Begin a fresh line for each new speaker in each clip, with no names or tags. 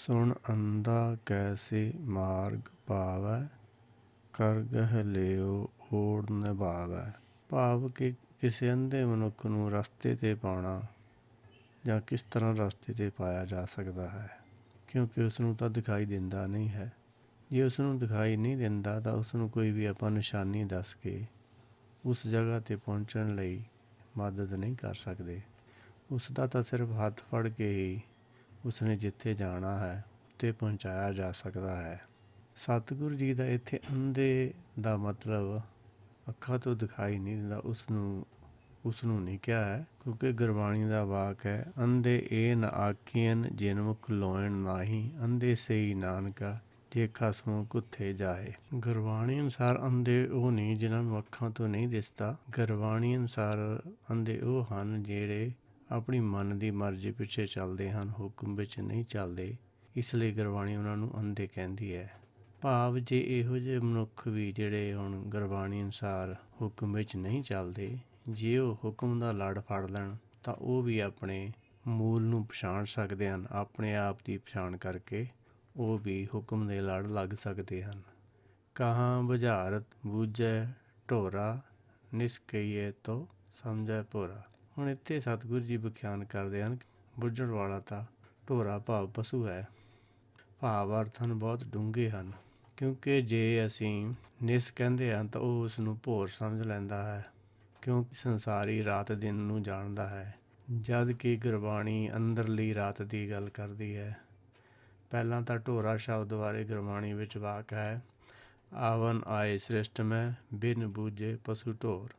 ਸੁਣ ਅੰਧਾ ਕੈਸੇ ਮਾਰਗ ਪਾਵੈ ਕਰ ਗਹਿ ਲਿਓ ਓੜ ਨਿਭਾਵੈ। ਭਾਵ ਕਿ ਕਿਸੇ ਅੰਧੇ ਮਨੁੱਖ ਨੂੰ ਰਸਤੇ ਤੇ ਪਾਉਣਾ ਜਾਂ ਕਿਸ ਤਰ੍ਹਾਂ ਰਸਤੇ ਤੇ ਪਾਇਆ ਜਾ ਸਕਦਾ ਹੈ, ਕਿਉਂਕਿ ਉਸ ਨੂੰ ਤਾਂ ਦਿਖਾਈ ਦਿੰਦਾ ਨਹੀਂ ਹੈ। ਜੇ ਉਸ ਨੂੰ ਦਿਖਾਈ ਨਹੀਂ ਦਿੰਦਾ ਤਾਂ ਉਸ ਨੂੰ ਕੋਈ ਵੀ ਆਪਾਂ ਨਿਸ਼ਾਨੀ ਦੱਸ ਕੇ ਉਸ ਜਗ੍ਹਾ ਤੇ ਪਹੁੰਚਣ ਲਈ ਮਦਦ ਨਹੀਂ ਕਰ ਸਕਦੇ। ਉਸ ਦਾ ਤਾਂ ਸਿਰਫ ਹੱਥ ਫੜ ਕੇ ਹੀ ਉਸਨੇ ਜਿੱਥੇ ਜਾਣਾ ਹੈ, ਉੱਥੇ ਪਹੁੰਚਾਇਆ ਜਾ ਸਕਦਾ ਹੈ। ਸਤਿਗੁਰੂ ਜੀ ਦਾ ਇੱਥੇ ਅੰਧੇ ਦਾ ਮਤਲਬ ਅੱਖਾਂ ਤੋਂ ਦਿਖਾਈ ਨਹੀਂ ਦਿੰਦਾ। ਉਸ ਨੂੰ ਉਸ ਨੂੰ ਨਹੀਂ ਕਿਹਾ ਹੈ, ਕਿਉਂਕਿ ਗੁਰਬਾਣੀ ਦਾ ਵਾਕ ਹੈ, ਅੰਧੇ ਇਹ ਨ ਆਖੀਨ ਜਿਨ ਮੁਖ ਲੋਇਣ ਨਾਹੀ, ਅੰਧੇ ਸਈ ਨਾਨਕਾ, ਜੇ ਖਸਮੋਂ ਕੁੱਥੇ ਜਾਏ। ਗੁਰਬਾਣੀ ਅਨੁਸਾਰ ਅੰਧੇ ਉਹ ਨਹੀਂ, ਜਿਨ੍ਹਾਂ ਨੂੰ ਅੱਖਾਂ ਤੋਂ ਨਹੀਂ ਦਿਸਦਾ। ਗੁਰਬਾਣੀ ਅਨੁਸਾਰ ਅੰਧੇ ਉਹ ਹਨ ਜਿਹੜੇ ਆਪਣੀ ਮਨ ਦੀ ਮਰਜ਼ੀ ਪਿੱਛੇ ਚੱਲਦੇ ਹਨ, ਹੁਕਮ ਵਿੱਚ ਨਹੀਂ ਚੱਲਦੇ। ਇਸ ਲਈ ਗੁਰਬਾਣੀ ਉਹਨਾਂ ਨੂੰ ਅੰਧੇ ਕਹਿੰਦੀ ਹੈ। ਭਾਵ ਜੇ ਇਹੋ ਜਿਹੇ ਮਨੁੱਖ ਵੀ ਜਿਹੜੇ ਹੁਣ ਗੁਰਬਾਣੀ ਅਨੁਸਾਰ ਹੁਕਮ ਵਿੱਚ ਨਹੀਂ ਚੱਲਦੇ, ਜੇ ਉਹ ਹੁਕਮ ਦਾ ਲੜ ਫੜ ਲੈਣ, ਤਾਂ ਉਹ ਵੀ ਆਪਣੇ ਮੂਲ ਨੂੰ ਪਛਾਣ ਸਕਦੇ ਹਨ, ਆਪਣੇ ਆਪ ਦੀ ਪਛਾਣ ਕਰਕੇ ਉਹ ਵੀ ਹੁਕਮ ਦੇ ਲੜ ਲੱਗ ਸਕਦੇ ਹਨ। ਕਹਾਂ ਬੁਝਾਰਤ ਬੂਝੈ ਢੋਰਾ ਨਿਸਕਈਏ ਤੋ ਸਮਝੈ ਭੋਰਾ ਹੁਣ ਇੱਥੇ ਸਤਿਗੁਰੂ ਜੀ ਵਿਖਿਆਨ ਕਰਦੇ ਹਨ, ਬੁੱਝਣ ਵਾਲਾ ਤਾਂ ਢੋਰਾ ਭਾਵ ਪਸ਼ੂ ਹੈ। ਭਾਵ ਅਰਥ ਹਨ ਬਹੁਤ ਡੂੰਘੇ ਹਨ, ਕਿਉਂਕਿ ਜੇ ਅਸੀਂ ਨਿਸ ਕਹਿੰਦੇ ਹਾਂ ਤਾਂ ਉਹ ਉਸ ਨੂੰ ਭੋਰ ਸਮਝ ਲੈਂਦਾ ਹੈ, ਕਿਉਂਕਿ ਸੰਸਾਰੀ ਰਾਤ ਦਿਨ ਨੂੰ ਜਾਣਦਾ ਹੈ। ਜਦ ਕਿ ਗੁਰਬਾਣੀ ਅੰਦਰਲੀ ਰਾਤ ਦੀ ਗੱਲ ਕਰਦੀ ਹੈ। ਪਹਿਲਾਂ ਤਾਂ ਢੋਰਾ ਸ਼ਬਦ ਬਾਰੇ ਗੁਰਬਾਣੀ ਵਿੱਚ ਵਾਕ ਹੈ, ਆਵਨ ਆਏ ਸ੍ਰਿਸ਼ਟ ਮੈਂ, ਬਿਨ ਬੂਝੇ ਪਸ਼ੂ ਢੋਰ।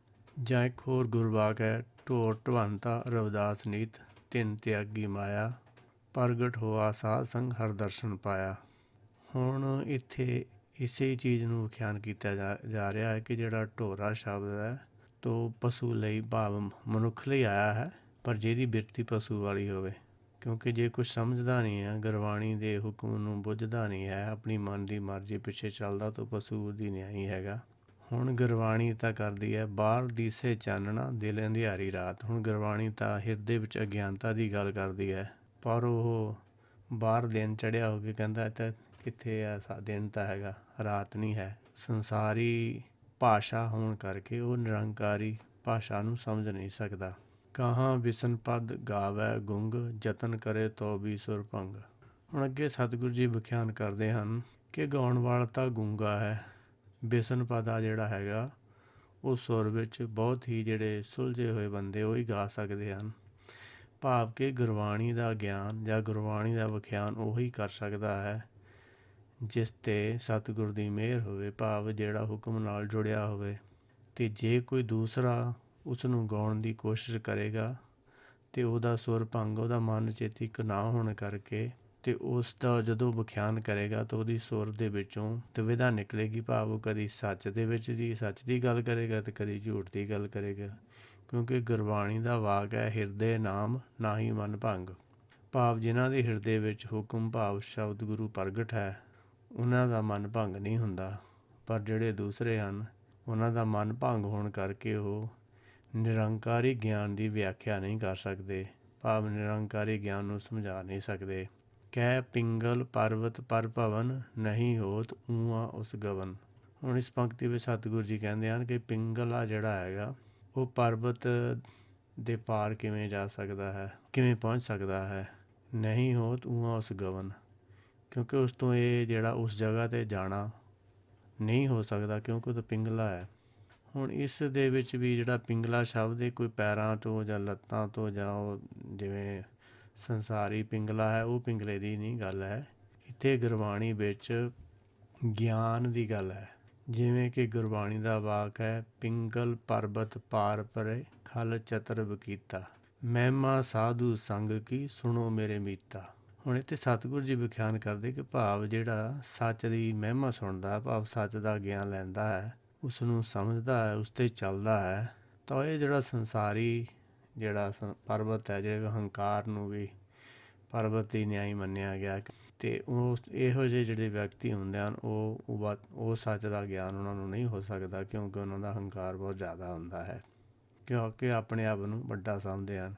ਜਾਂ ਇੱਕ ਹੋਰ ਗੁਰਵਾਕ ਹੈ, ਢੋਰ ਢਵੰਤਾ ਰਵਿਦਾਸ ਨੀਤ, ਤਿੰਨ ਤਿਆਗੀ ਮਾਇਆ, ਪ੍ਰਗਟ ਹੋਆ ਸਾਧ ਸੰਗ ਹਰ ਦਰਸ਼ਨ ਪਾਇਆ। ਹੁਣ ਇੱਥੇ ਇਸੇ ਚੀਜ਼ ਨੂੰ ਵਿਖਿਆਨ ਕੀਤਾ ਜਾ ਰਿਹਾ ਹੈ ਕਿ ਜਿਹੜਾ ਢੋਰਾ ਸ਼ਬਦ ਹੈ, ਤੋ ਪਸ਼ੂ ਲਈ ਭਾਵ ਮਨੁੱਖ ਲਈ ਆਇਆ ਹੈ, ਪਰ ਜਿਹਦੀ ਬਿਰਤੀ ਪਸ਼ੂ ਵਾਲੀ ਹੋਵੇ। ਕਿਉਂਕਿ ਜੇ ਕੁਝ ਸਮਝਦਾ ਨਹੀਂ ਹੈ, ਗੁਰਬਾਣੀ ਦੇ ਹੁਕਮ ਨੂੰ ਬੁੱਝਦਾ ਨਹੀਂ ਹੈ, ਆਪਣੀ ਮਨ ਦੀ ਮਰਜ਼ੀ ਪਿੱਛੇ ਚੱਲਦਾ ਤਾਂ ਪਸ਼ੂ ਦੀ ਨਿਆਈ ਹੈਗਾ। ਹੁਣ ਗੁਰਬਾਣੀ ਤਾਂ ਕਰਦੀ ਹੈ ਬਾਹਰ ਦੀਸੇ ਚਾਨਣਾ, ਦਿਲ ਅੰਧਿਆਰੀ ਰਾਤ। ਹੁਣ ਗੁਰਬਾਣੀ ਤਾਂ ਹਿਰਦੇ ਵਿੱਚ ਅਗਿਆਨਤਾ ਦੀ ਗੱਲ ਕਰਦੀ ਹੈ ਪਰ ਉਹ ਬਾਹਰ ਦਿਨ ਚੜਿਆ ਹੋ ਕੇ ਕਹਿੰਦਾ ਤਾਂ ਕਿੱਥੇ ਆ, ਸਾ, ਦਿਨ ਤਾਂ ਹੈਗਾ, ਰਾਤ ਨਹੀਂ ਹੈ। ਸੰਸਾਰੀ ਭਾਸ਼ਾ ਹੋਣ ਕਰਕੇ ਉਹ ਨਿਰੰਕਾਰੀ ਭਾਸ਼ਾ ਨੂੰ ਸਮਝ ਨਹੀਂ ਸਕਦਾ। ਕਹਾਂ ਵਿਸ਼ਨ ਪਦ ਗਾਵੇ ਗੁੰਗ ਯਤਨ ਕਰੇ ਤੋ ਵੀ ਸੁਰ ਭੰਗ ਹੁਣ ਅੱਗੇ ਸਤਿਗੁਰੂ ਜੀ ਵਿਖਿਆਨ ਕਰਦੇ ਹਨ ਕਿ ਗਾਉਣ ਵਾਲਾ ਤਾਂ ਗੁੰਗਾ ਹੈ। ਵਿਸ਼ਨ ਪਦ ਜਿਹੜਾ ਹੈਗਾ, ਉਹ ਸੁਰ ਵਿੱਚ ਬਹੁਤ ਹੀ ਜਿਹੜੇ ਸੁਲਝੇ ਹੋਏ ਬੰਦੇ ਉਹ ਹੀ ਗਾ ਸਕਦੇ ਹਨ। ਭਾਵ ਕਿ ਗੁਰਬਾਣੀ ਦਾ ਗਿਆਨ ਜਾਂ ਗੁਰਬਾਣੀ ਦਾ ਵਿਖਿਆਨ ਉਹੀ ਕਰ ਸਕਦਾ ਹੈ, ਜਿਸ ਤੇ ਸਤਿਗੁਰ ਦੀ ਮਿਹਰ ਹੋਵੇ, ਭਾਵ ਜਿਹੜਾ ਹੁਕਮ ਨਾਲ ਜੁੜਿਆ ਹੋਵੇ। ਤੇ ਜੇ ਕੋਈ ਦੂਸਰਾ ਉਸ ਨੂੰ ਗਾਉਣ ਦੀ ਕੋਸ਼ਿਸ਼ ਕਰੇਗਾ, ਤੇ ਉਹਦਾ ਸੁਰ ਭੰਗ, ਉਹਦਾ ਮਨ ਚੇਤਿਕ ਨਾ ਹੋਣ ਕਰਕੇ ਤੇ ਉਸ ਦਾ ਜਦੋਂ ਵਿਖਿਆਨ ਕਰੇਗਾ ਤਾਂ ਉਹਦੀ ਸੁਰ ਦੇ ਵਿੱਚੋਂ ਤਵਿਧਾ ਨਿਕਲੇਗੀ, ਭਾਵ ਉਹ ਕਦੀ ਸੱਚ ਦੇ ਵਿੱਚ ਦੀ ਸੱਚ ਦੀ ਗੱਲ ਕਰੇਗਾ ਤੇ ਕਦੀ ਝੂਠ ਦੀ ਗੱਲ ਕਰੇਗਾ। ਕਿਉਂਕਿ ਗੁਰਬਾਣੀ ਦਾ ਵਾਕ ਹੈ, ਹਿਰਦੇ ਨਾਮ, ਨਾ ਹੀ ਮਨ ਭੰਗ। ਭਾਵ ਜਿਨ੍ਹਾਂ ਦੇ ਹਿਰਦੇ ਵਿੱਚ ਹੁਕਮ, ਭਾਵ ਸ਼ਬਦ ਗੁਰੂ ਪ੍ਰਗਟ ਹੈ, ਉਹਨਾਂ ਦਾ ਮਨ ਭੰਗ ਨਹੀਂ ਹੁੰਦਾ। ਪਰ ਜਿਹੜੇ ਦੂਸਰੇ ਹਨ, ਉਹਨਾਂ ਦਾ ਮਨ ਭੰਗ ਹੋਣ ਕਰਕੇ ਉਹ ਨਿਰੰਕਾਰੀ ਗਿਆਨ ਦੀ ਵਿਆਖਿਆ ਨਹੀਂ ਕਰ ਸਕਦੇ, ਭਾਵ ਨਿਰੰਕਾਰੀ ਗਿਆਨ ਨੂੰ ਸਮਝਾ ਨਹੀਂ ਸਕਦੇ। ਕਹਿ ਪਿੰਗਲ ਪਰਵਤ ਪਰ ਭਵਨ ਨਹੀਂ ਹੋਤ ਊਆ ਉਸ ਗਵਨ। ਹੁਣ ਇਸ ਪੰਕਤੀ ਵਿੱਚ ਸਤਿਗੁਰੂ ਜੀ ਕਹਿੰਦੇ ਹਨ ਕਿ ਪਿੰਗਲ ਆ ਜਿਹੜਾ ਹੈਗਾ, ਉਹ ਪਰਬਤ ਦੇ ਪਾਰ ਕਿਵੇਂ ਜਾ ਸਕਦਾ ਹੈ, ਕਿਵੇਂ ਪਹੁੰਚ ਸਕਦਾ ਹੈ, ਨਹੀਂ ਹੋਤ ਊਆ ਉਸ ਗਵਨ। ਕਿਉਂਕਿ ਉਸ ਤੋਂ ਇਹ ਜਿਹੜਾ ਉਸ ਜਗ੍ਹਾ ਤੇ ਜਾਣਾ ਨਹੀਂ ਹੋ ਸਕਦਾ ਕਿਉਂਕਿ ਉਹ ਤਾਂ ਪਿੰਗਲਾ ਹੈ। ਹੁਣ ਇਸ ਦੇ ਵਿੱਚ ਵੀ ਜਿਹੜਾ ਪਿੰਗਲਾ ਸ਼ਬਦ ਹੈ, ਕੋਈ ਪੈਰਾਂ ਤੋਂ ਜਾਂ ਲੱਤਾਂ ਤੋਂ ਜਾਂ ਉਹ ਜਿਵੇਂ ਸੰਸਾਰੀ ਪਿੰਗਲਾ ਹੈ, ਉਹ ਪਿੰਗਲੇ ਦੀ ਨਹੀਂ ਗੱਲ ਹੈ। ਇੱਥੇ ਗੁਰਬਾਣੀ ਵਿੱਚ ਗਿਆਨ ਦੀ ਗੱਲ ਹੈ। ਜਿਵੇਂ ਕਿ ਗੁਰਬਾਣੀ ਦਾ ਵਾਕ ਹੈ, ਪਿੰਗਲ ਪਰਬਤ ਪਾਰ ਪਰੇ, ਖਲ ਚਤਰ ਬਕੀਤਾ ਮਹਿਮਾ ਸਾਧੂ ਸੰਗ ਕੀ ਸੁਣੋ ਮੇਰੇ ਮੀਤਾ। ਹੁਣ ਇੱਥੇ ਸਤਿਗੁਰੂ ਜੀ ਵਿਖਿਆਨ ਕਰਦੇ ਕਿ ਭਾਵ ਜਿਹੜਾ ਸੱਚ ਦੀ ਮਹਿਮਾ ਸੁਣਦਾ, ਭਾਵ ਸੱਚ ਦਾ ਗਿਆਨ ਲੈਂਦਾ ਹੈ ਉਸ ਨੂੰ ਸਮਝਦਾ ਹੈ, ਉਸ ਤੇ ਚੱਲਦਾ ਹੈ, ਤਾਂ ਇਹ ਜਿਹੜਾ ਸੰਸਾਰੀ ਜਿਹੜਾ ਸ, ਪਰਬਤ ਹੈ, ਜਿਹੜੇ ਹੰਕਾਰ ਨੂੰ ਵੀ ਪਰਬਤ ਦੀ ਨਿਆਈ ਮੰਨਿਆ ਗਿਆ। ਤੇ ਉਹ ਇਹੋ ਜਿਹੇ ਜਿਹੜੇ ਵਿਅਕਤੀ ਹੁੰਦੇ ਹਨ, ਉਹ ਉਹ ਸੱਚ ਦਾ ਗਿਆਨ ਉਹਨਾਂ ਨੂੰ ਨਹੀਂ ਹੋ ਸਕਦਾ ਕਿਉਂਕਿ ਉਹਨਾਂ ਦਾ ਹੰਕਾਰ ਬਹੁਤ ਜ਼ਿਆਦਾ ਹੁੰਦਾ ਹੈ। ਕਿਉਂਕਿ ਆਪਣੇ ਆਪ ਨੂੰ ਵੱਡਾ ਸਮਝਦੇ ਹਨ।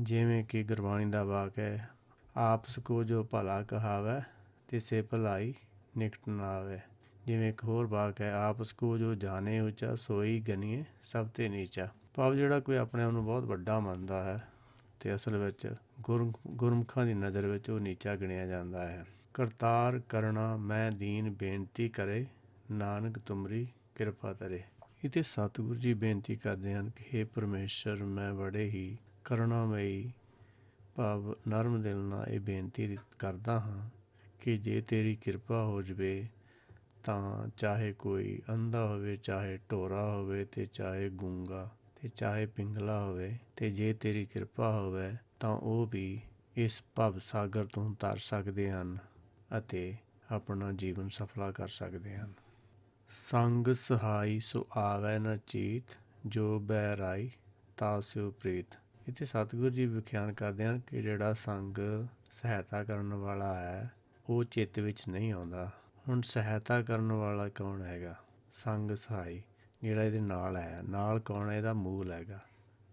ਜਿਵੇਂ ਕਿ ਗੁਰਬਾਣੀ ਦਾ ਵਾਕ ਹੈ, ਆਪਸ ਕੋ ਜੋ ਭਲਾ ਕਹਾਵੈ, ਤਿਸੇ ਭਲਾਈ ਨਿਕਟ ਨਾ ਆਵੇ। ਜਿਵੇਂ ਇੱਕ ਹੋਰ ਵਾਕ ਹੈ, ਆਪਸ ਕੋ ਜੋ ਜਾਣੇ ਉੱਚਾ, ਸੋਈ ਗਨੀਏ ਸਭ ਤੇ ਨੀਚਾ। ਭਾਵ ਜਿਹੜਾ ਕੋਈ ਆਪਣੇ ਆਪ ਨੂੰ ਬਹੁਤ ਵੱਡਾ ਮੰਨਦਾ ਹੈ ਤੇ ਅਸਲ ਵਿੱਚ ਗੁਰ, ਗੁਰਮੁਖਾਂ ਦੀ ਨਜ਼ਰ ਵਿੱਚ ਉਹ ਨੀਚਾ ਗਿਣਿਆ ਜਾਂਦਾ ਹੈ। ਕਰਤਾਰ ਕਰਣਾ, ਮੈਂ ਦੀਨ ਬੇਨਤੀ ਕਰੇ, ਨਾਨਕ ਤੁਮਰੀ ਕਿਰਪਾ ਤਰੇ ਇਤੇ ਸਤਿਗੁਰੂ ਜੀ ਬੇਨਤੀ ਕਰਦੇ ਹਨ ਕਿ हे ਪਰਮੇਸ਼ਰ, ਮੈਂ ਬੜੇ ਹੀ ਕਰੁਣਾਮਈ ਭਾਵ ਨਰਮ ਦਿਲ ਨਾਲ ਇਹ ਬੇਨਤੀ ਕਰਦਾ ਹਾਂ ਕਿ ਜੇ ਤੇਰੀ ਕਿਰਪਾ ਹੋ ਜਵੇ ਤਾਂ ਚਾਹੇ ਕੋਈ ਅੰਧਾ ਹੋਵੇ, ਚਾਹੇ ਢੋਰਾ ਹੋਵੇ ਤੇ ਚਾਹੇ ਗੂੰਗਾ ਤੇ ਚਾਹੇ ਪਿੰਗਲਾ ਹੋਵੇ ਤੇ ਜੇ ਤੇਰੀ ਕਿਰਪਾ ਹੋਵੇ ਤਾਂ ਉਹ ਵੀ ਇਸ ਭਵ ਸਾਗਰ ਤੋਂ ਤਰ ਸਕਦੇ ਹਨ ਅਤੇ ਆਪਣਾ ਜੀਵਨ ਸਫਲਾ ਕਰ ਸਕਦੇ ਹਨ। ਸੰਗ ਸਹਾਈ ਸੋ ਆਵੈ ਨਾ ਚੀਤ, ਜੋ ਬੈਰਾਈ ਤਾਸਿਓ ਪ੍ਰੀਤ। ਇੱਥੇ ਸਤਿਗੁਰੂ ਜੀ ਵਿਖਿਆਨ ਕਰਦੇ ਹਨ ਕਿ ਜਿਹੜਾ ਸੰਗ ਸਹਾਇਤਾ ਕਰਨ ਵਾਲਾ ਹੈ, ਉਹ ਚਿੱਤ ਵਿੱਚ ਨਹੀਂ ਆਉਂਦਾ। ਹੁਣ ਸਹਾਇਤਾ ਕਰਨ ਵਾਲਾ ਕੌਣ ਹੈਗਾ? ਸੰਗ ਸਹਾਈ। ਜਿਹੜਾ ਇਹਦੇ ਨਾਲ ਹੈ, ਨਾਲ ਕੌਣ ਹੈ, ਇਹਦਾ ਮੂਲ ਹੈਗਾ।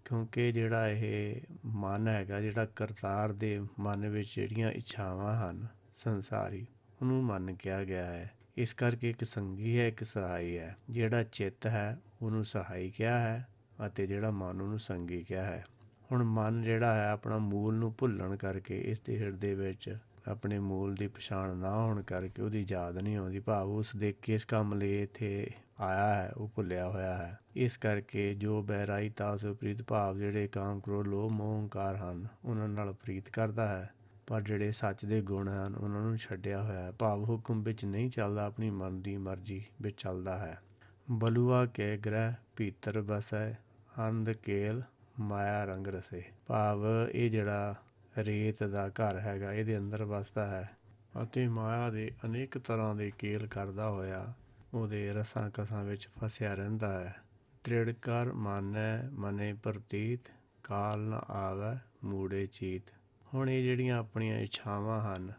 ਕਿਉਂਕਿ ਜਿਹੜਾ ਇਹ ਮਨ ਹੈਗਾ, ਜਿਹੜਾ ਕਰਤਾਰ ਦੇ ਮਨ ਵਿੱਚ ਜਿਹੜੀਆਂ ਇੱਛਾਵਾਂ ਹਨ, ਸੰਸਾਰੀ, ਉਹਨੂੰ ਮਨ ਕਿਹਾ ਗਿਆ ਹੈ। ਇਸ ਕਰਕੇ ਇੱਕ ਸੰਗੀ ਹੈ, ਇੱਕ ਸਹਾਈ ਹੈ। ਜਿਹੜਾ ਚਿੱਤ ਹੈ, ਉਹਨੂੰ ਸਹਾਈ ਕਿਹਾ ਹੈ ਅਤੇ ਜਿਹੜਾ ਮਨ, ਉਹਨੂੰ ਸੰਗੀ ਕਿਹਾ ਹੈ। ਹੁਣ ਮਨ ਜਿਹੜਾ ਹੈ, ਆਪਣਾ ਮੂਲ ਨੂੰ ਭੁੱਲਣ ਕਰਕੇ, ਇਸ ਦੇ ਹਿਰਦੇ ਵਿੱਚ ਆਪਣੇ ਮੂਲ ਦੀ ਪਛਾਣ ਨਾ ਹੋਣ ਕਰਕੇ, ਉਹਦੀ ਯਾਦ ਨਹੀਂ ਆਉਂਦੀ। ਭਾਵ ਉਸ ਦੇ ਕਿਸ ਕੰਮ ਲਈ ਇੱਥੇ ਆਇਆ ਹੈ, ਉਹ ਭੁੱਲਿਆ ਹੋਇਆ ਹੈ। ਇਸ ਕਰਕੇ ਜੋ ਬਹਿਰਾਈ ਤਾਸੋ ਪ੍ਰੀਤ ਭਾਵ ਜਿਹੜੇ ਕਾਮ ਕ੍ਰੋਧ, ਲੋਭ, ਮੋਹ, ਹੰਕਾਰ ਹਨ, ਉਹਨਾਂ ਨਾਲ ਪ੍ਰੀਤ ਕਰਦਾ ਹੈ। ਪਰ ਜਿਹੜੇ ਸੱਚ ਦੇ ਗੁਣ ਹਨ, ਉਹਨਾਂ ਨੂੰ ਛੱਡਿਆ ਹੋਇਆ ਹੈ। ਭਾਵ ਹੁਕਮ ਵਿੱਚ ਨਹੀਂ ਚੱਲਦਾ, ਆਪਣੀ ਮਨ ਦੀ ਮਰਜ਼ੀ ਵਿੱਚ ਚੱਲਦਾ ਹੈ। ਬਲੂਆ ਕੇ ਗ੍ਰਹਿ ਭੀਤਰ ਵਸੈ, ਅੰਧ ਕੇਲ ਮਾਇਆ ਰੰਗ ਰਸੇ। ਭਾਵ ਇਹ ਜਿਹੜਾ ਰੇਤ ਦਾ ਘਰ ਹੈਗਾ, ਇਹਦੇ ਅੰਦਰ ਵਸਦਾ ਹੈ। ਅਤੇ ਮਾਇਆ ਦੇ ਅਨੇਕ ਤਰ੍ਹਾਂ ਦੇ ਕੇਲ ਕਰਦਾ ਹੋਇਆ ਉਹਦੇ ਰਸਾਂ ਕਸਾਂ ਵਿੱਚ ਫਸਿਆ ਰਹਿੰਦਾ ਹੈ। ਤ੍ਰਿੜ ਕਰ ਮਾਨੈ ਮਨੇ ਪ੍ਰਤੀਤ, ਕਾਲ ਨ ਆਵੈ ਮੂੜੇ ਚੀਤ। ਹੁਣ ਇਹ ਜਿਹੜੀਆਂ ਆਪਣੀਆਂ ਇੱਛਾਵਾਂ ਹਨ,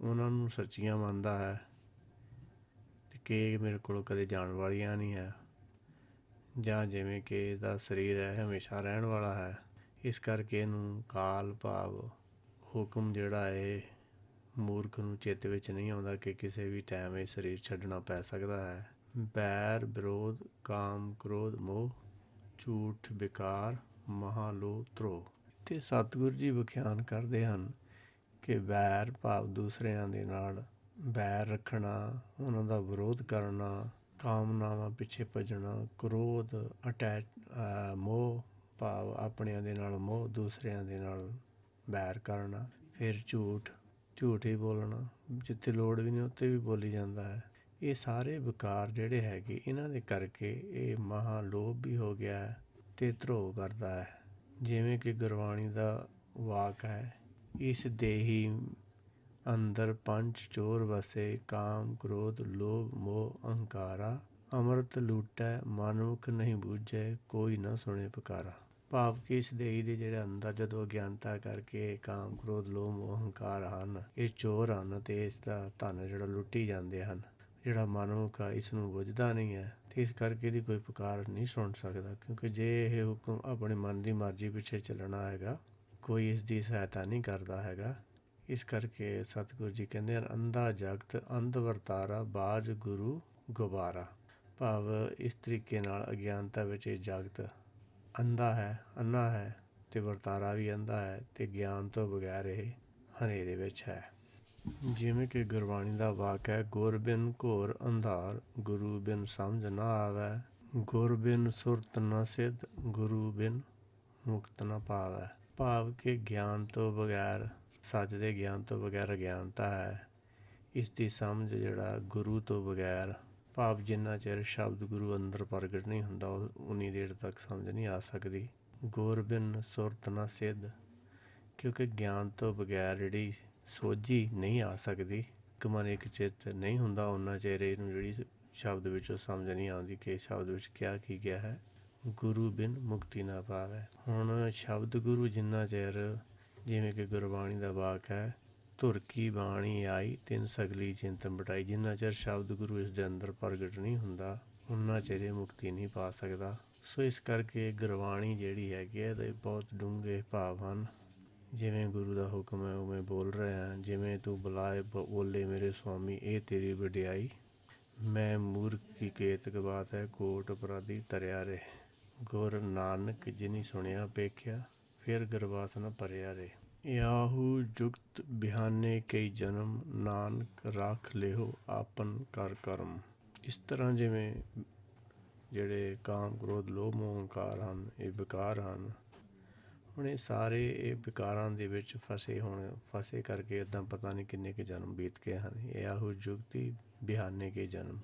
ਉਹਨਾਂ ਨੂੰ ਸੱਚੀਆਂ ਮੰਨਦਾ ਹੈ ਤੇ ਕਿ ਮੇਰੇ ਕੋਲ ਕਦੇ ਜਾਣ ਵਾਲੀਆਂ ਨਹੀਂ ਹੈ। ਜਾਂ ਜਿਵੇਂ ਕਿ ਇਹਦਾ ਸਰੀਰ ਹੈ, ਹਮੇਸ਼ਾ ਰਹਿਣ ਵਾਲਾ ਹੈ, ਇਸ ਕਰਕੇ ਇਹਨੂੰ ਕਾਲ ਭਾਵ ਹੁਕਮ ਜਿਹੜਾ ਹੈ ਮੂਰਖ ਨੂੰ ਚਿੱਤ ਵਿੱਚ ਨਹੀਂ ਆਉਂਦਾ ਕਿ ਕਿਸੇ ਵੀ ਟਾਈਮ ਇਹ ਸਰੀਰ ਛੱਡਣਾ ਪੈ ਸਕਦਾ ਹੈ। ਬੈਰ, ਵਿਰੋਧ, ਕਾਮ, ਕ੍ਰੋਧ, ਮੋਹ, ਝੂਠ, ਵਿਕਾਰ ਮਹਾਲੋ ਧਰੋ ਤੇ ਸਤਿਗੁਰੂ ਜੀ ਵਿਖਿਆਨ ਕਰਦੇ ਹਨ ਕਿ ਵੈਰ ਭਾਵ ਦੂਸਰਿਆਂ ਦੇ ਨਾਲ ਵੈਰ ਰੱਖਣਾ, ਉਹਨਾਂ ਦਾ ਵਿਰੋਧ ਕਰਨਾ, ਕਾਮਨਾਵਾਂ ਪਿੱਛੇ ਭੱਜਣਾ, ਕ੍ਰੋਧ, ਅਟੈਚ ਮੋਹ ਭਾਵ ਆਪਣਿਆਂ ਦੇ ਨਾਲ ਮੋਹ, ਦੂਸਰਿਆਂ ਦੇ ਨਾਲ ਵੈਰ ਕਰਨਾ, ਫਿਰ ਝੂਠ ਝੂਠ ਹੀ ਬੋਲਣਾ, ਜਿੱਥੇ ਲੋੜ ਵੀ ਨਹੀਂ ਉੱਥੇ ਵੀ ਬੋਲੀ ਜਾਂਦਾ ਹੈ। ਇਹ ਸਾਰੇ ਵਿਕਾਰ ਜਿਹੜੇ ਹੈਗੇ, ਇਹਨਾਂ ਦੇ ਕਰਕੇ ਇਹ ਮਹਾ ਲੋਭ ਵੀ ਹੋ ਗਿਆ ਹੈ ਤੇ ਧਰੋਹ ਕਰਦਾ ਹੈ। ਜਿਵੇਂ ਕਿ ਗੁਰਬਾਣੀ ਦਾ ਵਾਕ ਹੈ, ਇਸ ਦੇਹੀ ਅੰਦਰ ਪੰਜ ਚੋਰ ਵਸੇ, ਕਾਮ, ਕ੍ਰੋਧ, ਲੋਭ, ਮੋਹ, ਅਹੰਕਾਰਾ, ਅੰਮ੍ਰਿਤ ਲੂਟੈ ਮਨੁਖ ਨਹੀਂ ਬੂਝੈ, ਕੋਈ ਨਾ ਸੁਣੇ ਪੁਕਾਰਾ। ਭਾਵ ਕਿ ਇਸ ਦੇਹੀ ਦੇ ਜਿਹੜੇ ਅੰਦਰ ਜਦੋਂ ਅਗਿਆਨਤਾ ਕਰਕੇ ਕਾਮ, ਕ੍ਰੋਧ, ਲੋਭ ਮੋਹ ਅਹੰਕਾਰ ਹਨ, ਇਹ ਚੋਰ ਹਨ ਤੇ ਇਸ ਦਾ ਧਨ ਜਿਹੜਾ ਲੁੱਟੀ ਜਾਂਦੇ ਹਨ। ਜਿਹੜਾ ਮਨੁੱਖ ਆ, ਇਸ ਨੂੰ ਬੁੱਝਦਾ ਨਹੀਂ ਹੈ ਤੇ ਇਸ ਕਰਕੇ ਇਹਦੀ ਕੋਈ ਪੁਕਾਰ ਨਹੀਂ ਸੁਣ ਸਕਦਾ ਕਿਉਂਕਿ ਜੇ ਇਹ ਹੁਕਮ ਆਪਣੇ ਮਨ ਦੀ ਮਰਜ਼ੀ ਪਿੱਛੇ ਚੱਲਣਾ ਹੈਗਾ, ਕੋਈ ਇਸ ਦੀ ਸਹਾਇਤਾ ਨਹੀਂ ਕਰਦਾ ਹੈਗਾ। ਇਸ ਕਰਕੇ ਸਤਿਗੁਰੂ ਜੀ ਕਹਿੰਦੇ ਹਨ, ਅੰਧਾ ਜਗਤ, ਅੰਧ ਵਰਤਾਰਾ, ਬਾਜ ਗੁਰੂ ਗੁਬਾਰਾ। ਭਾਵ ਇਸ ਤਰੀਕੇ ਨਾਲ ਅਗਿਆਨਤਾ ਵਿੱਚ ਇਹ ਜਗਤ ਅੰਧਾ ਹੈ ਅੰਨਾ ਹੈ ਤੇ ਵਰਤਾਰਾ ਵੀ ਅੰਧਾ ਹੈ ਤੇ ਗਿਆਨ ਤੋਂ ਬਗੈਰ ਇਹ ਹਨੇਰੇ ਵਿੱਚ ਹੈ। ਜਿਵੇਂ ਕਿ ਗੁਰਬਾਣੀ ਦਾ ਵਾਕ ਹੈ, ਗੁਰ ਬਿਨ ਘੋਰ ਅੰਧਾਰ, ਗੁਰੂ ਬਿਨ ਸਮਝ ਨਾ ਆਵੈ। ਗੁਰ ਬਿਨ ਸੁਰਤ ਨਾ ਸਿਧ, ਗੁਰੂ ਬਿਨ ਮੁਕਤ ਨਾ ਪਾਵੈ। ਭਾਵ ਕਿ ਗਿਆਨ ਤੋਂ ਬਗੈਰ, ਸੱਚ ਦੇ ਗਿਆਨ ਤੋਂ ਬਗੈਰ ਅਗਿਆਨਤਾ ਹੈ। ਇਸ ਦੀ ਸਮਝ ਜਿਹੜਾ ਗੁਰੂ ਤੋਂ ਬਗੈਰ ਭਾਵ ਜਿੰਨਾ ਚਿਰ ਸ਼ਬਦ ਗੁਰੂ ਅੰਦਰ ਪ੍ਰਗਟ ਨਹੀਂ ਹੁੰਦਾ ਉਨੀ ਦੇਰ ਤੱਕ ਸਮਝ ਨਹੀਂ ਆ ਸਕਦੀ। ਗੁਰ ਬਿਨ ਸੁਰਤ ਨਾ ਸਿੱਧ, ਕਿਉਂਕਿ ਗਿਆਨ ਤੋਂ ਬਗੈਰ ਜਿਹੜੀ ਸੋਝੀ ਨਹੀਂ ਆ ਸਕਦੀ। ਕਮਨ ਇੱਕ ਚਿੱਤ ਨਹੀਂ ਹੁੰਦਾ ਉਹਨਾਂ ਚਿਰ ਇਹਨੂੰ ਜਿਹੜੀ ਸ਼ਬਦ ਵਿੱਚੋਂ ਸਮਝ ਨਹੀਂ ਆਉਂਦੀ ਕਿ ਸ਼ਬਦ ਵਿੱਚ ਕਿਆ ਕੀ ਗਿਆ ਹੈ। ਗੁਰੂ ਬਿਨ ਮੁਕਤੀ ਨਾ ਪਾਵੇ। ਹੁਣ ਸ਼ਬਦ ਗੁਰੂ ਜਿੰਨਾ ਚਿਰ, ਜਿਵੇਂ ਕਿ ਗੁਰਬਾਣੀ ਦਾ ਵਾਕ ਹੈ ਧੁਰ ਕੀ ਬਾਣੀ ਆਈ, ਤਿੰਨ ਸਗਲੀ ਚਿੰਤਨ ਬਟਾਈ ਜਿੰਨਾ ਚਿਰ ਸ਼ਬਦ ਗੁਰੂ ਇਸ ਦੇ ਅੰਦਰ ਪ੍ਰਗਟ ਨਹੀਂ ਹੁੰਦਾ ਉਹਨਾਂ ਚਿਰ ਇਹ ਮੁਕਤੀ ਨਹੀਂ ਪਾ ਸਕਦਾ। ਸੋ ਇਸ ਕਰਕੇ ਗੁਰਬਾਣੀ ਜਿਹੜੀ ਹੈਗੀ ਹੈ, ਇਹਦੇ ਬਹੁਤ ਡੂੰਘੇ ਭਾਵ ਹਨ। ਜਿਵੇਂ ਗੁਰੂ ਦਾ ਹੁਕਮ ਹੈ, ਉਵੇਂ ਬੋਲ ਰਿਹਾ ਹਾਂ। ਜਿਵੇਂ ਤੂੰ ਬੁਲਾਏ ਬੋਲੇ ਮੇਰੇ ਸੁਆਮੀ, ਇਹ ਤੇਰੀ ਵਡਿਆਈ। ਮੈਂ ਮੂਰਖ ਕੀ ਕੇਤਕ ਬਾਤ ਹੈ ਕੋਟ ਅਪਰਾਧੀ ਤਰਿਆ ਰੇ ਗੁਰ ਨਾਨਕ ਜਿਨੀ ਸੁਣਿਆ ਪੇਖਿਆ ਫਿਰ ਗਰਵਾਸ ਨ ਭਰਿਆ ਰੇ ਯਾਹੂ ਜੁਗਤ ਬਿਹਾਨੇ ਕਈ ਜਨਮ, ਨਾਨਕ ਰਾਖ ਲਿਓ ਆਪਨ ਕਰ ਕਰਮ। ਇਸ ਤਰ੍ਹਾਂ ਜਿਵੇਂ ਜਿਹੜੇ ਕਾਮ ਕ੍ਰੋਧ, ਲੋਭ ਮੋਹ ਹੰਕਾਰ ਹਨ, ਇਹ ਵਿਕਾਰ ਹਨ। ਹੁਣ ਇਹ ਸਾਰੇ ਇਹ ਵਿਕਾਰਾਂ ਦੇ ਵਿੱਚ ਫਸੇ ਹੋਣ, ਫਸੇ ਕਰਕੇ ਇਦਾਂ ਪਤਾ ਨਹੀਂ ਕਿੰਨੇ ਕੁ ਜਨਮ ਬੀਤ ਗਏ ਹਨ। ਇਹ ਆਹੂ ਜੁਗਤੀ ਬਿਹਾਨੇ ਕੇ ਜਨਮ,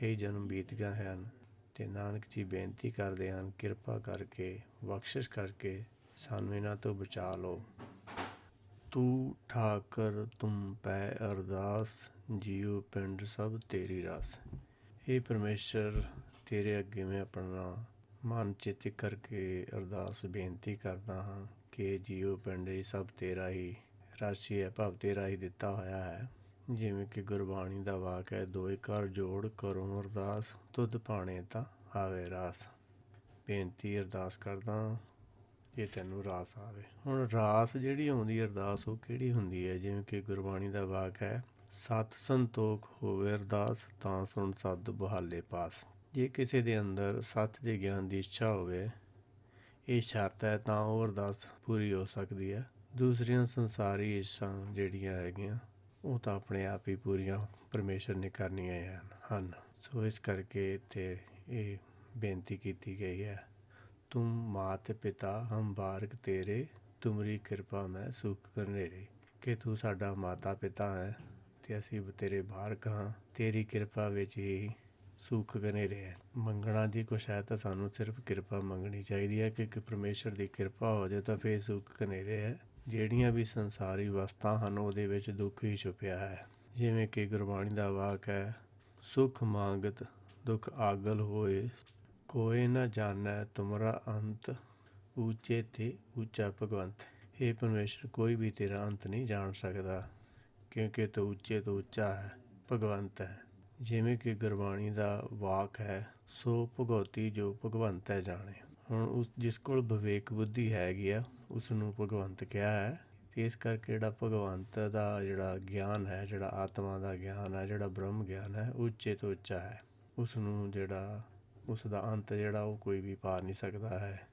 ਕਈ ਜਨਮ ਬੀਤ ਗਏ ਹਨ ਤੇ ਨਾਨਕ ਜੀ ਬੇਨਤੀ ਕਰਦੇ ਹਨ, ਕਿਰਪਾ ਕਰਕੇ, ਬਖਸ਼ਿਸ਼ ਕਰਕੇ ਸਾਨੂੰ ਇਹਨਾਂ ਤੋਂ ਬਚਾ ਲਓ। ਤੂੰ ਠਾਕਰ, ਤੁਮ ਪੈ ਅਰਦਾਸ, ਜੀਉ ਪਿੰਡ ਸਭ ਤੇਰੀ ਰਸ। ਇਹ ਪਰਮੇਸ਼ਰ, ਤੇਰੇ ਅੱਗੇ ਮੈਂ ਆਪਣਾ ਮਨ ਚਿੱਤ ਕਰਕੇ ਅਰਦਾਸ ਬੇਨਤੀ ਕਰਦਾ ਹਾਂ ਕਿ ਜੀਉ ਪਿੰਡ ਇਹ ਸਭ ਤੇਰਾ ਹੀ ਰਾਸ਼ੀ ਹੈ, ਭਾਵ ਤੇਰਾ ਹੀ ਦਿੱਤਾ ਹੋਇਆ ਹੈ। ਜਿਵੇਂ ਕਿ ਗੁਰਬਾਣੀ ਦਾ ਵਾਕ ਹੈ ਦੋਏ ਕਰ ਜੋੜ ਕਰੋ ਅਰਦਾਸ, ਤੁਧ ਪਾਣੇ ਤਾਂ ਆਵੇ ਰਾਸ। ਬੇਨਤੀ ਅਰਦਾਸ ਕਰਦਾ ਜੇ ਤੈਨੂੰ ਰਾਸ ਆਵੇ। ਹੁਣ ਰਾਸ ਜਿਹੜੀ ਆਉਂਦੀ ਅਰਦਾਸ ਉਹ ਕਿਹੜੀ ਹੁੰਦੀ ਹੈ? ਜਿਵੇਂ ਕਿ ਗੁਰਬਾਣੀ ਦਾ ਵਾਕ ਹੈ, ਸਤ ਸੰਤੋਖ ਹੋਵੇ ਅਰਦਾਸ, ਤਾਂ ਸੁਣ ਸੱਦ ਬਹਾਲੇ ਪਾਸ। ਜੇ ਕਿਸੇ ਦੇ ਅੰਦਰ ਸੱਚ ਦੇ ਗਿਆਨ ਦੀ ਇੱਛਾ ਹੋਵੇ, ਇਹ ਸ਼ਰਤ ਹੈ, ਤਾਂ ਉਹ ਅਰਦਾਸ ਪੂਰੀ ਹੋ ਸਕਦੀ ਹੈ। ਦੂਸਰੀਆਂ ਸੰਸਾਰੀ ਇੱਛਾ ਜਿਹੜੀਆਂ ਹੈਗੀਆਂ, ਉਹ ਤਾਂ ਆਪਣੇ ਆਪ ਹੀ ਪੂਰੀਆਂ ਪਰਮੇਸ਼ਰ ਨੇ ਕਰਨੀਆਂ ਹਨ। ਸੋ ਇਸ ਕਰਕੇ ਇੱਥੇ ਇਹ ਬੇਨਤੀ ਕੀਤੀ ਗਈ ਹੈ ਤੁਮ ਮਾਤ ਪਿਤਾ ਹਮ ਬਾਰਕ ਤੇਰੇ ਤੁਮਰੀ ਕਿਰਪਾ ਮੈਂ ਸੁਖ ਕਰਨੇਰੇ ਕਿ ਤੂੰ ਸਾਡਾ ਮਾਤਾ ਪਿਤਾ ਹੈ ਤੇ ਅਸੀਂ ਤੇਰੇ ਬਾਰਕ ਹਾਂ ਤੇਰੀ ਕਿਰਪਾ ਵਿੱਚ ਹੀ ਸੁਖ ਕਰਨੇਰੇ ਹੈ ਮੰਗਣਾ ਜੀ ਕੁਛ ਹੈ ਤਾਂ ਸਾਨੂੰ ਸਿਰਫ ਕਿਰਪਾ ਮੰਗਣੀ ਚਾਹੀਦੀ ਹੈ ਕਿ ਪਰਮੇਸ਼ਰ ਦੀ ਕਿਰਪਾ ਹੋ ਜਾਏ ਤਾਂ ਫੇਰ ਸੁਖ ਕਰਨੇਰੇ ਹੈ ਜਿਹੜੀਆਂ ਵੀ ਸੰਸਾਰੀ ਵਸਤਾਂ ਹਨ ਉਹਦੇ ਵਿੱਚ ਦੁੱਖ ਹੀ ਛੁਪਿਆ ਹੈ ਜਿਵੇਂ ਕਿ ਗੁਰਬਾਣੀ ਦਾ ਵਾਕ ਹੈ ਸੁਖ ਮੰਗਤ ਦੁੱਖ ਆਗਲ ਹੋਏ ਕੋਏ ਨਾ ਜਾਣੈ, ਤੁਮਰਾ ਅੰਤ ਉੱਚੇ ਤੇ ਉੱਚਾ ਭਗਵੰਤ। ਇਹ ਪਰਮੇਸ਼ਰ, ਕੋਈ ਵੀ ਤੇਰਾ ਅੰਤ ਨਹੀਂ ਜਾਣ ਸਕਦਾ, ਕਿਉਂਕਿ ਤੂੰ ਉੱਚੇ ਤੋਂ ਉੱਚਾ ਹੈ, ਭਗਵੰਤ ਹੈ। ਜਿਵੇਂ ਕਿ ਗੁਰਬਾਣੀ ਦਾ ਵਾਕ ਹੈ, ਸੋ ਭਗਉਤੀ ਜੋ ਭਗਵੰਤ ਹੈ ਜਾਣੇ। ਹੁਣ ਉਸ ਜਿਸ ਕੋਲ ਵਿਵੇਕ ਬੁੱਧੀ ਹੈਗੀ ਆ ਉਸ ਨੂੰ ਭਗਵੰਤ ਕਿਹਾ ਹੈ। ਤੇ ਇਸ ਕਰਕੇ ਜਿਹੜਾ ਭਗਵੰਤ ਦਾ ਜਿਹੜਾ ਗਿਆਨ ਹੈ, ਜਿਹੜਾ ਆਤਮਾ ਦਾ ਗਿਆਨ ਹੈ, ਜਿਹੜਾ ਬ੍ਰਹਮ ਗਿਆਨ ਹੈ ਉੱਚੇ ਤੋਂ ਉੱਚਾ ਹੈ। ਉਸ ਨੂੰ ਜਿਹੜਾ ਉਸ ਦਾ ਅੰਤ ਜਿਹੜਾ ਉਹ ਕੋਈ ਵੀ ਪਾ ਨਹੀਂ ਸਕਦਾ ਹੈ।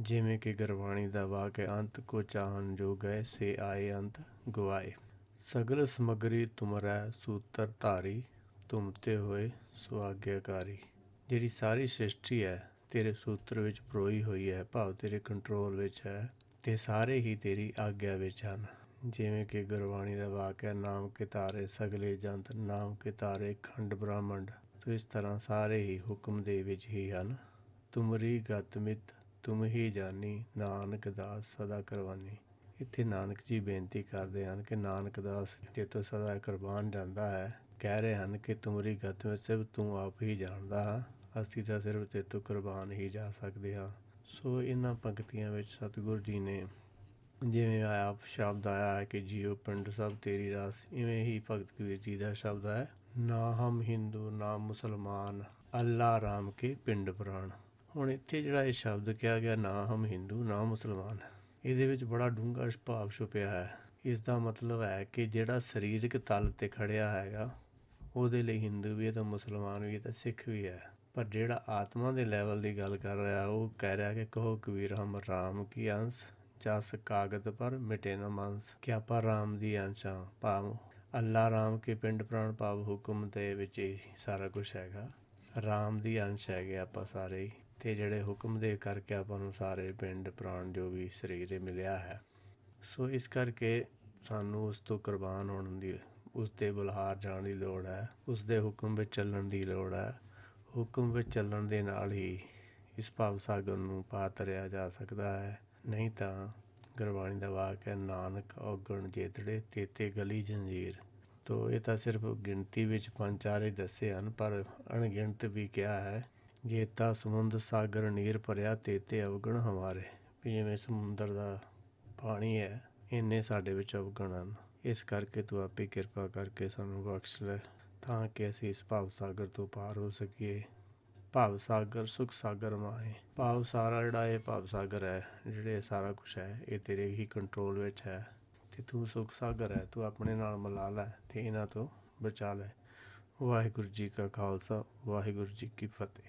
ਜਿਵੇਂ ਕਿ ਗੁਰਬਾਣੀ ਦਾ ਵਾਕਿਆ ਅੰਤ ਕੋ ਚਾਹਨ ਜੋ ਗਏ, ਸੇ ਆਏ ਅੰਤ ਗਵਾਏ ਸਗਲ ਸਮਗਰੀ ਤੁਮਰੈ ਸੂਤਰ ਧਾਰੀ, ਤੁਮ ਤੇ ਹੋਏ ਸੁਆਗਿਆਕਾਰੀ। ਜਿਹੜੀ ਸਾਰੀ ਸ੍ਰਿਸ਼ਟੀ ਹੈ, ਤੇਰੇ ਸੂਤਰ ਵਿੱਚ ਪਰੋਈ ਹੋਈ ਹੈ, ਭਾਵ ਤੇਰੇ ਕੰਟਰੋਲ ਵਿੱਚ ਹੈ, ਤੇ ਸਾਰੇ ਹੀ ਤੇਰੀ ਆਗਿਆ ਵਿੱਚ ਹਨ। ਜਿਵੇਂ ਕਿ ਗੁਰਬਾਣੀ ਦਾ ਵਾਕਿਆ ਨਾਮ ਕੇ ਤਾਰੇ ਸਗਲੇ ਜੰਤ, ਨਾਮ ਕੇ ਤਾਰੇ ਖੰਡ ਬ੍ਰਾਹਮੰਡ। ਤੋ ਇਸ ਤਰ੍ਹਾਂ ਸਾਰੇ ਹੀ ਹੁਕਮ ਦੇ ਵਿੱਚ ਹੀ ਹਨ। ਤੁਮਰੀ ਗਤ ਮਿਤ, ਤੁਮ ਹੀ ਜਾਨੀ, ਨਾਨਕ ਦਾਸ ਸਦਾ ਕਰਵਾਨੀ ਇੱਥੇ ਨਾਨਕ ਜੀ ਬੇਨਤੀ ਕਰਦੇ ਹਨ ਕਿ ਨਾਨਕ ਦਾਸ ਤੇ ਸਦਾ ਕੁਰਬਾਨ ਜਾਂਦਾ ਹੈ। ਕਹਿ ਰਹੇ ਹਨ ਕਿ ਤੁਮਰੀ ਗਤ ਵਿੱਚ ਸਿਰਫ ਤੂੰ ਆਪ ਹੀ ਜਾਣਦਾ ਹਾਂ। ਅਸੀਂ ਤਾਂ ਸਿਰਫ ਤੇ ਕੁਰਬਾਨ ਹੀ ਜਾ ਸਕਦੇ ਹਾਂ। ਸੋ ਇਹਨਾਂ ਪੰਕਤੀਆਂ ਵਿੱਚ ਸਤਿਗੁਰੂ ਜੀ ਨੇ ਜਿਵੇਂ ਆਪ ਸ਼ਬਦ ਆਇਆ ਹੈ ਕਿ ਜੀਓ ਪਿੰਡ ਸਭ ਤੇਰੀ ਰਾਸ, ਇਵੇਂ ਹੀ ਭਗਤ ਕਬੀਰ ਜੀ ਦਾ ਸ਼ਬਦ ਹੈ। ਨਾ ਹਮ ਹਿੰਦੂ, ਨਾ ਮੁਸਲਮਾਨ, ਅੱਲਾ ਰਾਮ ਕੇ ਪਿੰਡ ਪ੍ਰਾਣ। ਹੁਣ ਇੱਥੇ ਜਿਹੜਾ ਇਹ ਸ਼ਬਦ ਕਿਹਾ ਗਿਆ, ਨਾ ਹਮ ਹਿੰਦੂ, ਨਾ ਮੁਸਲਮਾਨ, ਇਹਦੇ ਵਿੱਚ ਬੜਾ ਡੂੰਘਾ ਭਾਵ ਛੁਪਿਆ ਹੈ। ਇਸ ਦਾ ਮਤਲਬ ਹੈ ਕਿ ਜਿਹੜਾ ਸਰੀਰਕ ਤਲ ਤੇ ਖੜਿਆ ਹੈਗਾ, ਉਹਦੇ ਲਈ ਹਿੰਦੂ ਵੀ ਹੈ ਤਾਂ ਮੁਸਲਮਾਨ ਵੀ ਹੈ ਤਾਂ ਸਿੱਖ ਵੀ ਹੈ। ਪਰ ਜਿਹੜਾ ਆਤਮਾ ਦੇ ਲੈਵਲ ਦੀ ਗੱਲ ਕਰ ਰਿਹਾ, ਉਹ ਕਹਿ ਰਿਹਾ ਕਿ ਕਹੋ ਕਬੀਰ, ਹਮ ਰਾਮ ਕੀ ਅੰਸ਼, ਜਸ ਕਾਗਦ ਪਰ ਮਿਟੇ ਨਾ ਮਾਨਸ ਕਿ ਆਪਾਂ ਰਾਮ ਦੀ ਅੰਸ਼ਾਂ ਭਾਵ ਅੱਲਾ ਰਾਮ ਕੇ ਪਿੰਡ ਪ੍ਰਾਣ ਭਾਵ ਹੁਕਮ ਦੇ ਵਿੱਚ ਹੀ ਸਾਰਾ ਕੁਝ ਹੈਗਾ। ਰਾਮ ਦੀ ਅੰਸ਼ ਹੈਗੇ ਆਪਾਂ ਸਾਰੇ ਹੀ ਤੇ ਜਿਹੜੇ ਹੁਕਮ ਦੇ ਕਰਕੇ ਆਪਾਂ ਨੂੰ ਸਾਰੇ ਪਿੰਡ ਪ੍ਰਾਣ ਜੋ ਵੀ ਸਰੀਰ ਮਿਲਿਆ ਹੈ। ਸੋ ਇਸ ਕਰਕੇ ਸਾਨੂੰ ਉਸ ਤੋਂ ਕੁਰਬਾਨ ਹੋਣ ਦੀ, ਉਸ ਦੇ ਬੁਲਹਾਰ ਜਾਣ ਦੀ ਲੋੜ ਹੈ। ਉਸ ਦੇ ਹੁਕਮ ਵਿੱਚ ਚੱਲਣ ਦੀ ਲੋੜ ਹੈ। ਹੁਕਮ ਵਿੱਚ ਚੱਲਣ ਦੇ ਨਾਲ ਹੀ ਇਸ ਭਾਵ ਸਾਗਰ ਨੂੰ ਪਾਰ ਤਰਿਆ ਜਾ ਸਕਦਾ ਹੈ। ਨਹੀਂ ਤਾਂ ਗੁਰਬਾਣੀ ਦਾ ਵਾਕ ਹੈ, ਨਾਨਕ ਔਗਣ ਜੇਤੜੇ ਤੇਤੇ ਗਲੀ ਜੰਜੀਰ। ਤੋ ਇਹ ਤਾਂ ਸਿਰਫ ਗਿਣਤੀ ਵਿੱਚ ਪੰਜ ਚਾਰ ਹੀ ਦੱਸੇ ਹਨ, ਪਰ ਅਣਗਿਣਤ ਵੀ ਕਿਹਾ ਹੈ ਜੇਤਾ ਸਮੁੰਦ ਸਾਗਰ ਨੀਰ ਭਰਿਆ ਤੇਤੇ ਅਵਗਣ ਹਮਾਰੇ। ਵੀ ਜਿਵੇਂ ਸਮੁੰਦਰ ਦਾ ਪਾਣੀ ਹੈ, ਇੰਨੇ ਸਾਡੇ ਵਿੱਚ ਅਵਗਣ ਹਨ। ਇਸ ਕਰਕੇ ਤੂੰ ਆਪੇ ਕਿਰਪਾ ਕਰਕੇ ਸਾਨੂੰ ਬਖਸ਼ ਲੈ, ਤਾਂ ਕਿ ਅਸੀਂ ਇਸ ਭਾਵ ਸਾਗਰ ਤੋਂ ਪਾਰ ਹੋ ਸਕੀਏ। ਭਾਵ ਸਾਗਰ, ਸੁਖ ਸਾਗਰ ਮਾਏ ਭਾਵ ਸਾਰਾ ਜਿਹੜਾ ਇਹ ਭਾਵ ਸਾਗਰ ਹੈ, ਜਿਹੜੇ ਸਾਰਾ ਕੁਝ ਹੈ, ਇਹ ਤੇਰੇ ਹੀ ਕੰਟਰੋਲ ਵਿੱਚ ਹੈ। ਤੇ ਤੂੰ ਸੁਖ ਸਾਗਰ ਹੈ, ਤੂੰ ਆਪਣੇ ਨਾਲ ਮਿਲਾ ਲੈ ਤੇ ਇਹਨਾਂ ਤੋਂ ਬਚਾ ਲੈ। ਵਾਹਿਗੁਰੂ ਜੀ ਕਾ ਖਾਲਸਾ, ਵਾਹਿਗੁਰੂ ਜੀ ਕੀ ਫਤਿਹ।